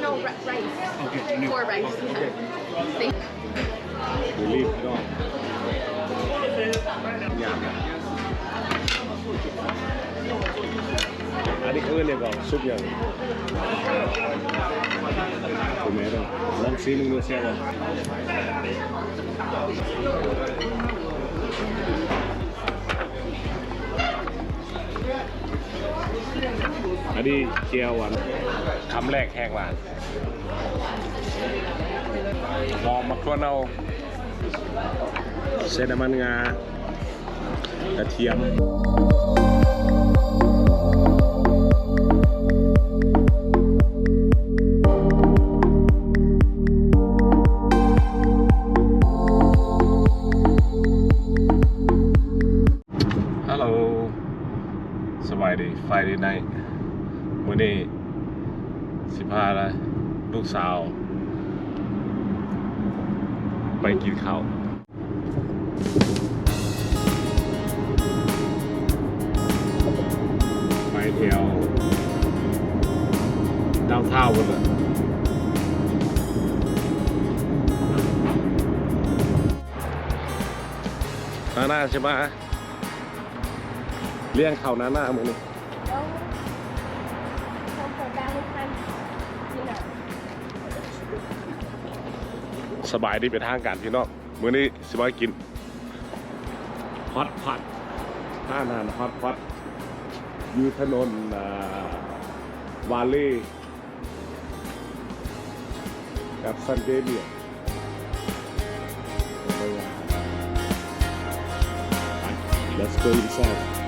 No ri- rice. Okay, no. Four rice. Thank ดูรีบพี่น้องยามนะอันนี้เขาเรี อันนี้เจียวหวานคำแรกแห้งหวานหอมมะขวนเอาเส้นน้ำมันงากระเทียม กสาว ไปกินข้าวไปแถวดาวเท่ากันเลยหน้าหน้าใช่ไหมเลี้ยงเขาหน้าหน้ามือนี่ สบายดีเป็นทางการพี่น้องมื้อนี้สิมากินฮอตพอตอาหารฮอตพอตอยู่ถนนอ่าวาเล่กับซันเดเมียไป Let's go inside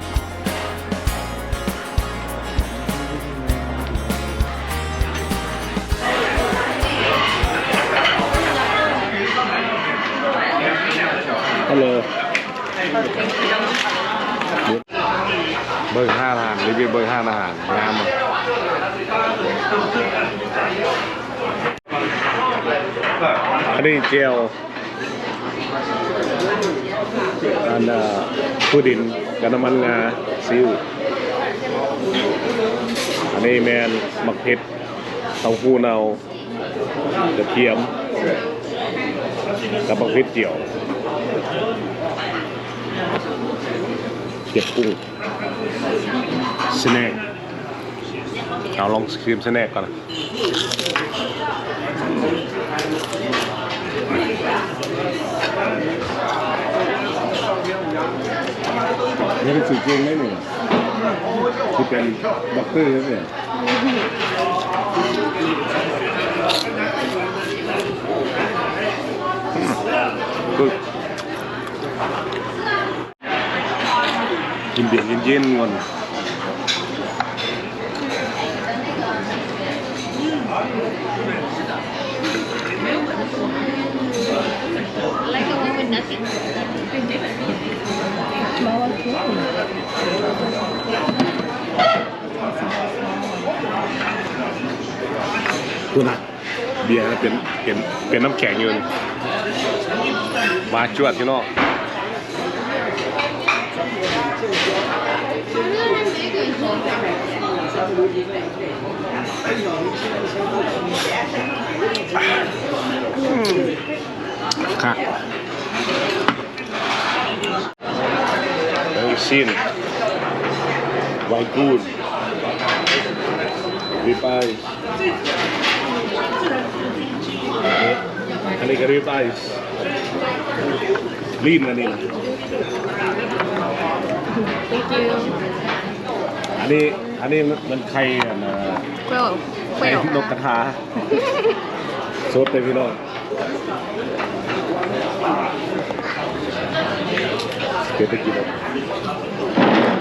เบอร์ห้าอาหารรีวิวเบอร์ห้าอาหารงามอะอันนี้เจลอันน่ะผู้ดินกับน้ำมันงาซิวอันนี้แมนมักเผ็ดเต้าหู้เนากระเทียมกับมักเผ็ดเจียว เก็บกุ้งสแน็คเอาลองครีมสแน็คก่อนนะนี่เป็นสื่อจริงไหมหนึ่งที่เป็นด็อกเตอร์ใช่ไหมคือ กินเบียร์เย็นๆก่อน you. Like a one with nothing. คุณนะเบียร์เป็นเป็นเป็นน้ำแข็งอยู่นี่มาจวดพี่น้อง ค่ะแล้วชิ้นไวกูนริบไออันนี้ก็รีไอซ์ลีนอันนี้นะ Thank you. อันนี้อันนี้มันไข่อันน่ะ Quill. ไข่นกกระทาสดเลยพี่น้องเดี๋ยวไปกินเอา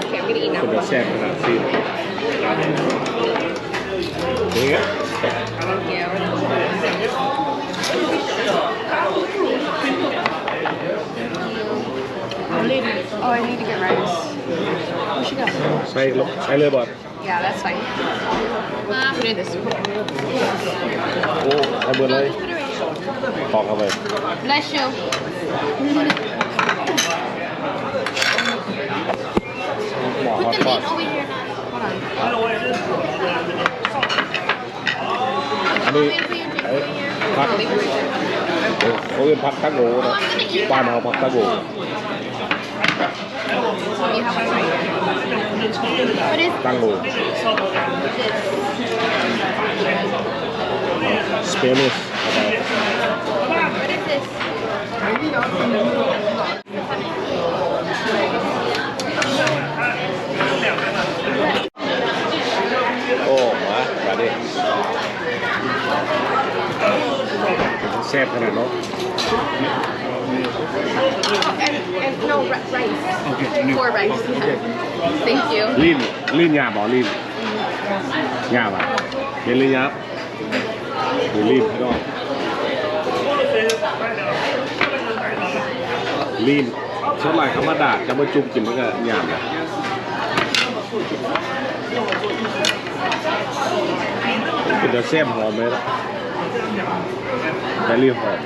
Okay, I'm gonna eat เป็น now. แบบแซ่บขนาดซีนนี่ไง Oh, I need to get rice. Oh, she got ใส่ลงใส่ เลยบอด Yeah, that's fine. Ah, put it this way. โอ้เอาเบอร์เลยตอกเข้าไป Bless you. หมอฮอ Put ต the พอต lid over here. Hold on. นี้ I'll wait for you to เอ้ย take พัก I'll wait for you to เขาเรียกพักตักโง่นะบ้านเราพักตักโง่ So you have a What is ตังโง่สเปนิส what is this? โอ้ มามาดิแซ่บขนาดเนาะ And, and no ri- rice. Okay. Four rice. Thank you. ลิ้นลิ้นหยาบเหรอลิ้นหยาบอะเห็นลิ้นหยาบหรือลิ้นพี่น้องลิ้นส่วนหลายคำว่าดาดจะมาจุ่มกินมันก็หยาบอะ เป็นจะแซ่บหอมไหมล่ะแต่ลิ้นหอม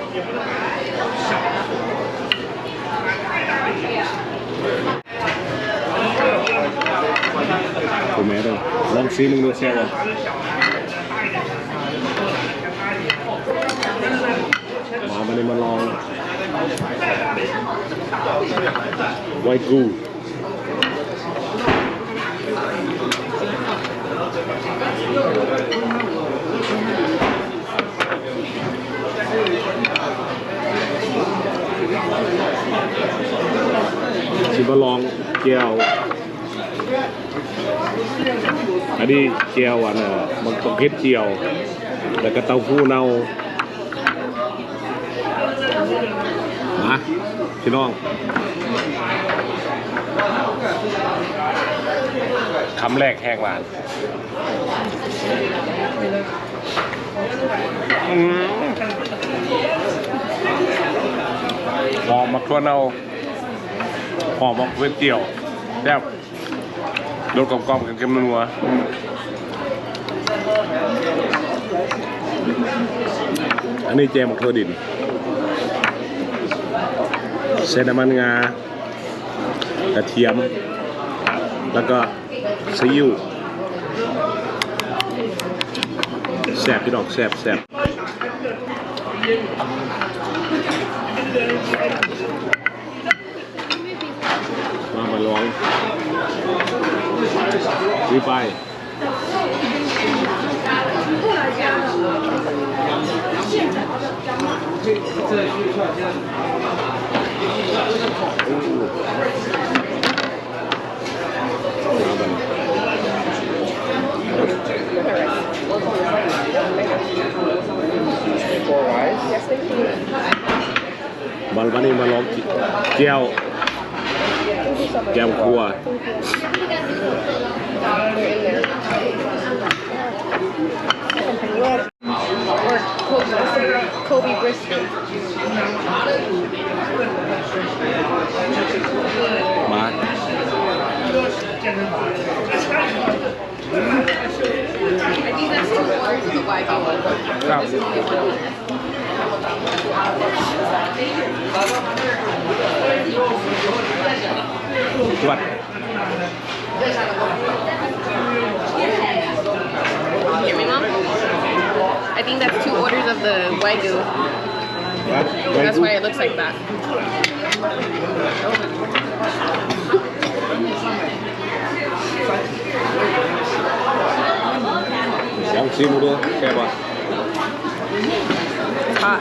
ถูกไหมเลยลองซีมึงดูแซ่บอะมาไมาเลยมาลองไวกูชิมาล จียว อันนี้เจียวอันน่ะมันต้องเพชรเจียว แล้วก็เต้าหู้เน่ามาพี่น้องคำแรกแห้งหวานหอมมักทั่วเน่าหอมมักเพชรเจียว แซ่บรสกรอบๆกันเค็มนัวอันนี้แจมโครดินเส้นน้ำมันงากระเทียม แล้วก็ซีอิ๊วแซ่บพี่ดอกแซ่บแซ่บมามาลอง รีบไปวันวันนี้มาลองกิแก้วแก้วครัว Or Kobe, Kobe brisket. มา I think that's two orders of the Wagyu. ครับ This is only one order. จวด Hear me, mom? I think that's two orders of the Wagyu. ครับ That's why it looks like that. ลองชิมดูแค่บ่ It's hot.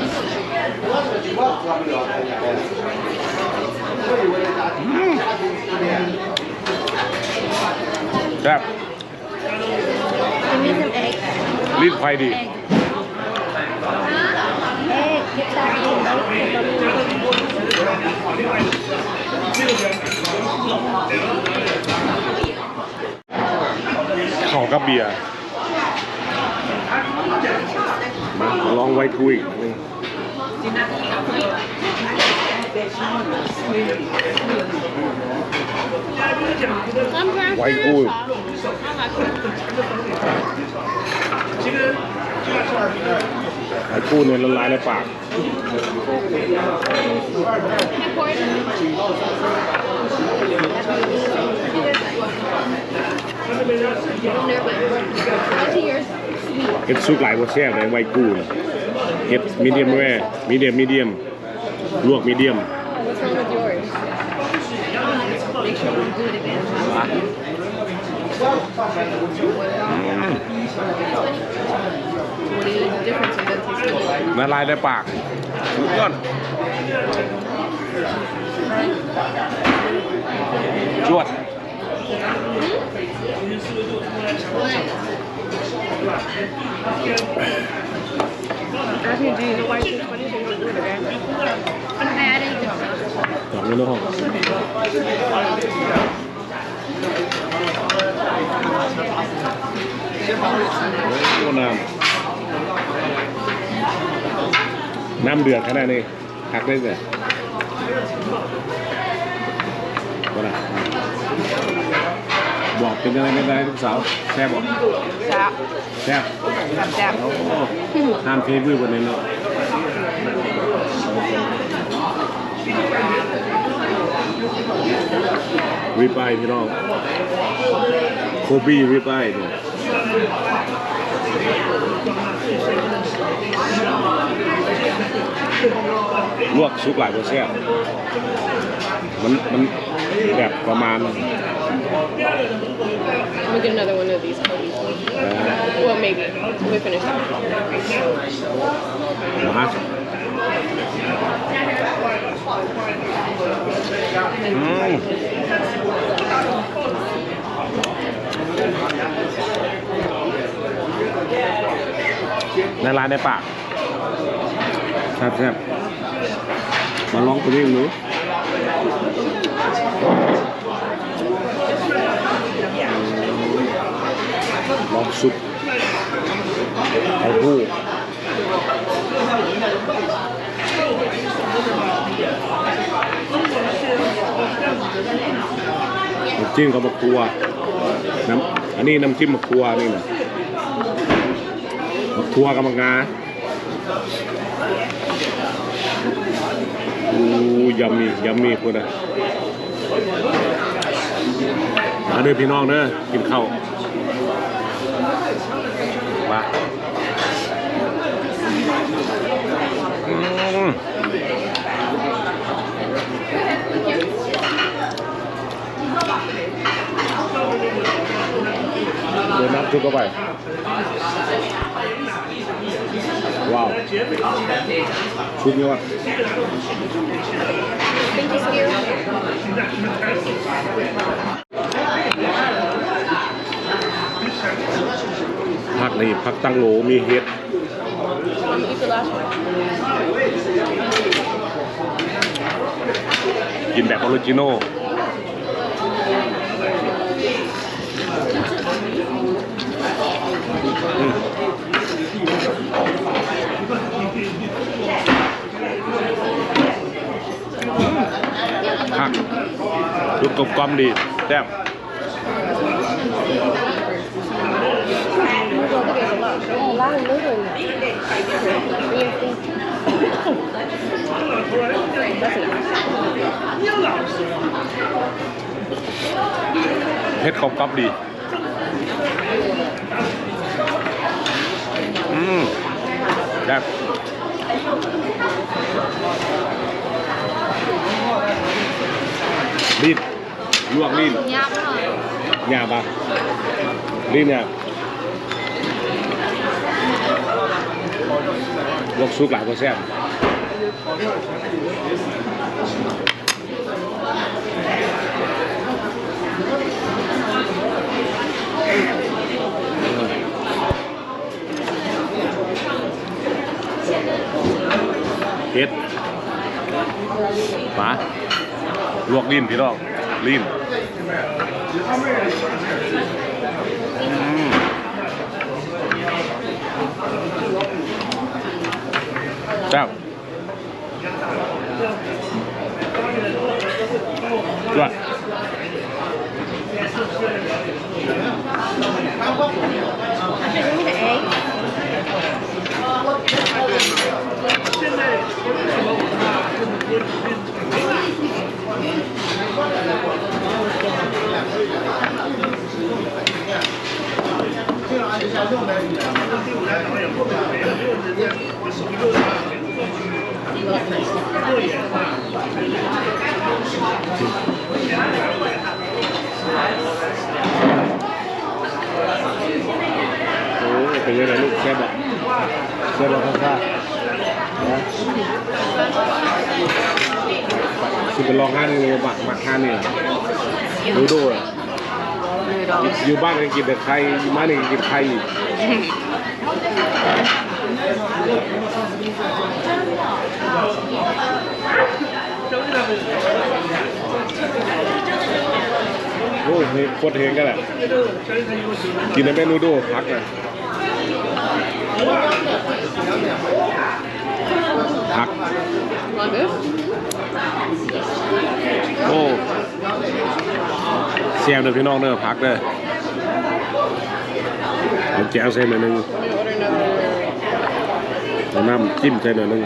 นหยาบบ่ล่ะมันซ่าซีดหยาบบ่เอามาดิมาลองลิ้นลิ้นเลยลิ้นเลยลิ้นกินแบบนี้พี่น้อกนี่เบียวเรามาลองเจียวเจียวเจียวเผ็ดโอ้คุณนะ The sauce is not good. มาครับ Give me some egg. ลิ้นไฟดี Egg. Egg. Get that egg. ข้ากับเบียร์ลองไว้คุยนี่ I'm trying ไว้คุยไว้คุยเนี่ยละลายในปาก What's yours? เห็ เลยไว้กูน่ะเห็ดมีเดียมแร่มีเดียมมีเดียมลวกมีเดียม What's wrong with yours? Make sure we do it again. What is the difference in dentist? ละลายในปากสุดยอดจวด Actually, do you know why it's funny? So you don't do it again. I didn't think so. สองนิ้วในห้องโอ้น้ำน้ บอกเป็นยังไงเป็นยังไงลูกสาวแซ่บบอก Zap. แซ่บ Zap, zap. โอ้ห้ามเฟบื้อบนนี้เนาะรีบไปพี่น้องโคบี้รีบไปเนี่ยลวกซุปหลายเปอร์เซ็นต์มันมันแบบประมาณ I'm gonna get another one of these Kobe's. เอ่อ Well, maybe. We finish that. นะฮะอืมในร้านในปากแซ่บแซ่บมาลองตัวนี้ดู ซุปไอ้ผู้น้ำจิ้มกับมะกรัวน้ำอันนี้น้ำจิ้มมะกรัวนี่นะมะกรัวกับมะงาอู้ยำมียำมีคุณนะมาด้อพี่น้องเด้อกินข้าว มาอืมโดนัททุกเข้าไปว้าวชุดนี้ว่า Thank you, ผักนี่ผักตั้งโหลมีเห็ดกินแบบออริจินอลผักดูกลมกลอมดีแซ่บ Oh, wow, look at that. เผ็ดกลมกลอมดี อืมแซ่บรีดลวกลิ้นยากมากหยาบปะลิ้นเนี่ย ลวกซุกหลายก็แซ่บเฮ็ดปลาลวกลิ้นพี่น้องลิ้น อืมแซ่บ ด้วย Give me the egg. โอ้ยเป็นยังไงลูกแซ่บอะแซ่บอะข้างๆนะสิไปลองห้านี่เลยบักบักห้านี่ ดูดูอะอยู่บ้านก็กินแต่ไข่อยู่บ้านนี่ก็กินไข่อีกโอ้ยเฮ้ยโคตรเฮงกันแหละกินในเมนูดูพักเลยพัก Like this? โอ้เสียมเด้อพี่น้องเด้อพักเด้อเอาแก้วใส่หน่อยหนึง Let me order another. เอาน้ำจิ้มใส่หน่อยหนึง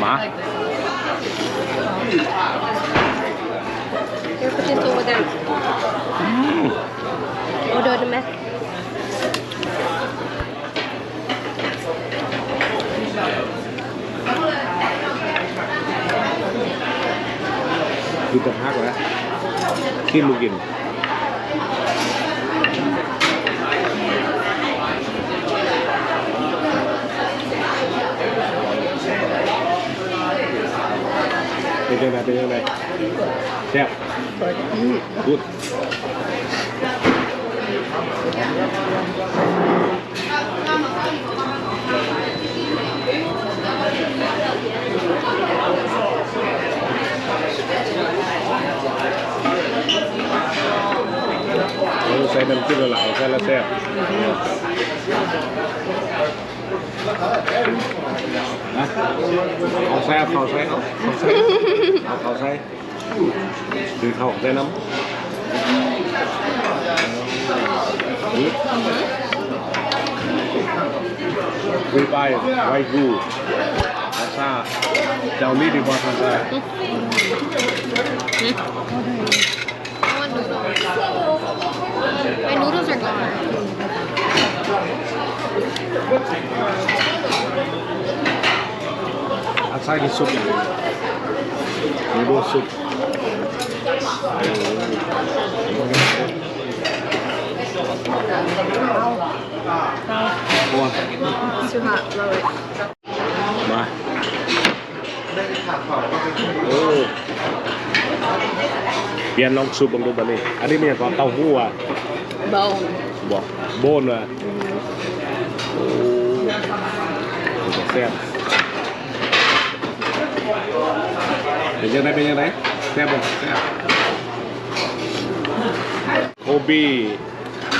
หมา Here, put this over there. Order the mess. คือ จะพักแล้วกินลูกกินเป็นยังไงเป็นยังไงแซ่บกูด ใส่น้ำจิ้มละลายใส่ละแซ่บนะเอาใส่เอาเขาใส่เอาเขาใส่เอาเขาใส่คือเขาใส่น้ำอุ๊ยคุยไปไวกู ซ่าเดาลี่ดีกว่าซาซ่าไส are อาซาดิซุปนิโดซุปโอ้ too hot, low it. มาโอ้เปลี่ยนลองซุปบังดูบันนี้ อันนี้มันก็เต้าหู้อะ Bone. บอกโบนอะโอ้แซ่บเป็นยังไงเป็นยังไงแซ่บบ่แซ่บโคบี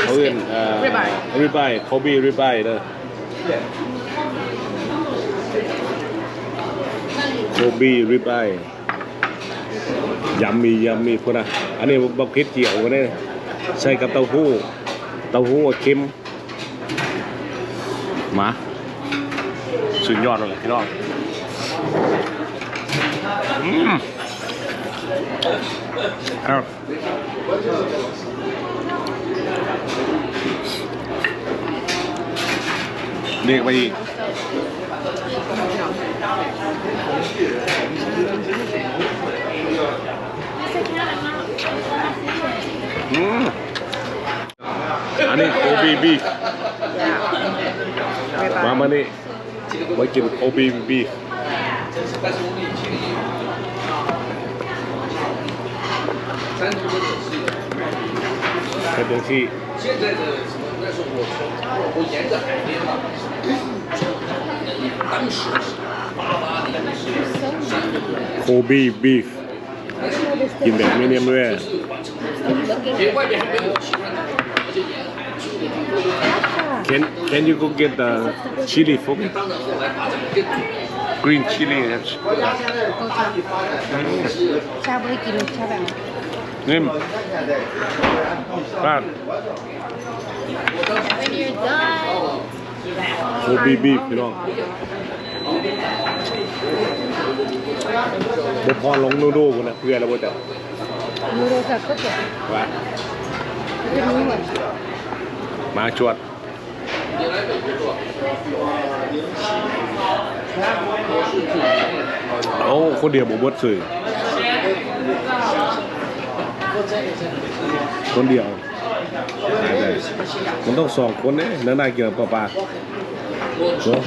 เขาเรียนเอ่อ Ribeye ริบายโคบีริบายเด้อโค บีริบายยำมียำมีพวกนะอันนี้บักเก็ตเจียวกันเนี่ยใส่กับเต้าหู้ เต้าหู้เค็มมาสุดยอดเลยพี่น้องอืมเอาเรียกไปอีก OBB。妈妈呢？我记得 OBB。吃东西。现在的那是我从我沿着海边嘛，那你当时八八年的时候，科比 beef，你两面两面。因为外面还没有其他的，而且颜 Can Can you go get the chili for me? Green chili. ชาบริกินชาแบบนิ่มมา When you're done. โคบีบีพี่น้องเดี๋ยพอลงนูดูกูนะเพื่อนแล้วบ่แต่ดูโรสัก็จ็บมมาชวด 你来美国做， โอ้คนเดียวบ่เบดสื่อคนเดียวได้ได้มันต้องสองคนเนี่ยนั่นน่าเกี่ยวกับปลาเนอะ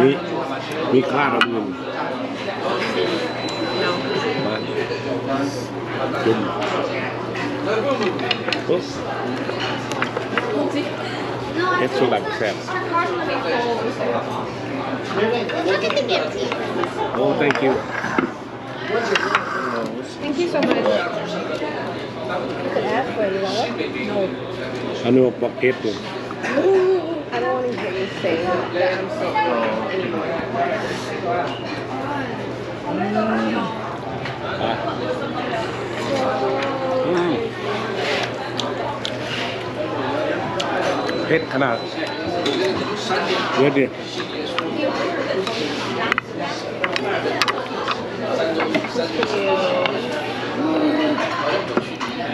มีมีค่าดำเงินมาจุ่ม ปุ๊บเฮ็ดสุดหลักแซ่บ Look at the gift. โอ้ thank you Thank you so much. You could ask for it, you want it? No. อันนี้ว่าบักเก็ตอยู่ I don't want to hear you say that I'm so full anymore. อะอืม เผ็ดขนาดเดี๋ยวดิ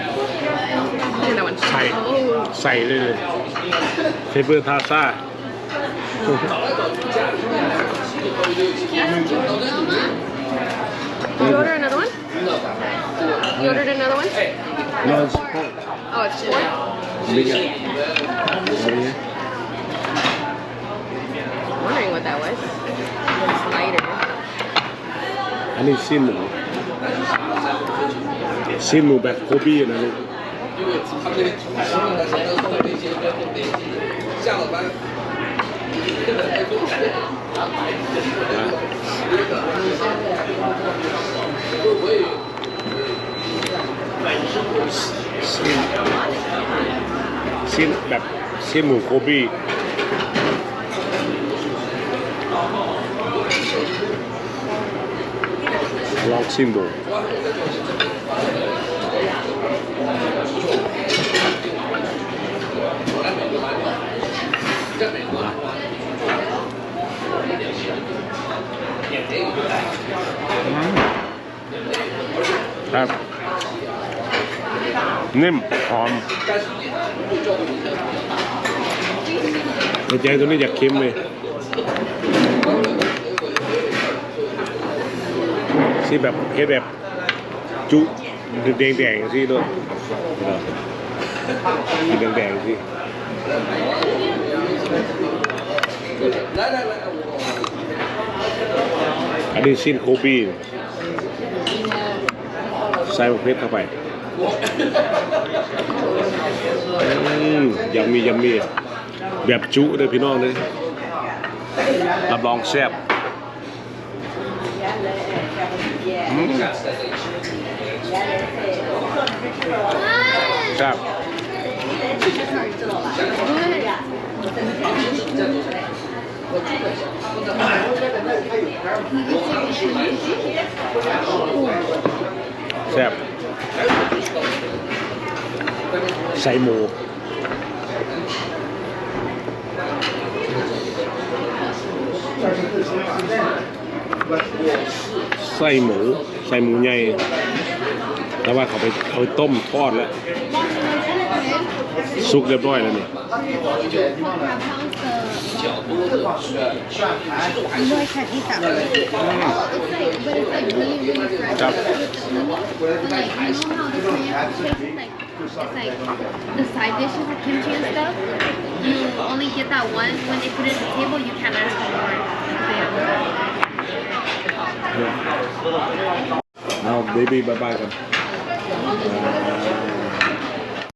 And that one. ใส่ใส่เลยเลยเฟเบอร์ทาซ่า You order another one? You ordered another one? เรา Oh, it's four? บิ๊กอะ Wondering what that was. It's lighter. อันนี้สิ้นหมูสิ้นหมูแบบโคบี้นะลูก 因为他们那个厨师呢，才能后来那些人跟那些下了班，根本 ชิ้นแบบชิ้นหมูโกบีลองชิมดูครับ นิ่มหอมไแจงตัวนี้อยากเค็มเลยสีแบบเฮ็ดแบบจุแดงแดงสิด้วยแดงแดงสิอันนี้ชิ้นโคบีใส่มะเขือเข้าไป ยังมียังมีแบบจุเลยพี่น้องเลยรับรองแซ่บอืมครับแซ่บ ใส่หมูไส้หมูไส้หมูใหญ่แต่ว่าเขาไปเอาต้มทอดแล้วสุกเรียบร้อยแล้วนี่ครับ like you know how the plant tastes like It's like the side dishes with kimchi and stuff. You only get that once. When they put it on the table, you can't ask for more. Don't. เอ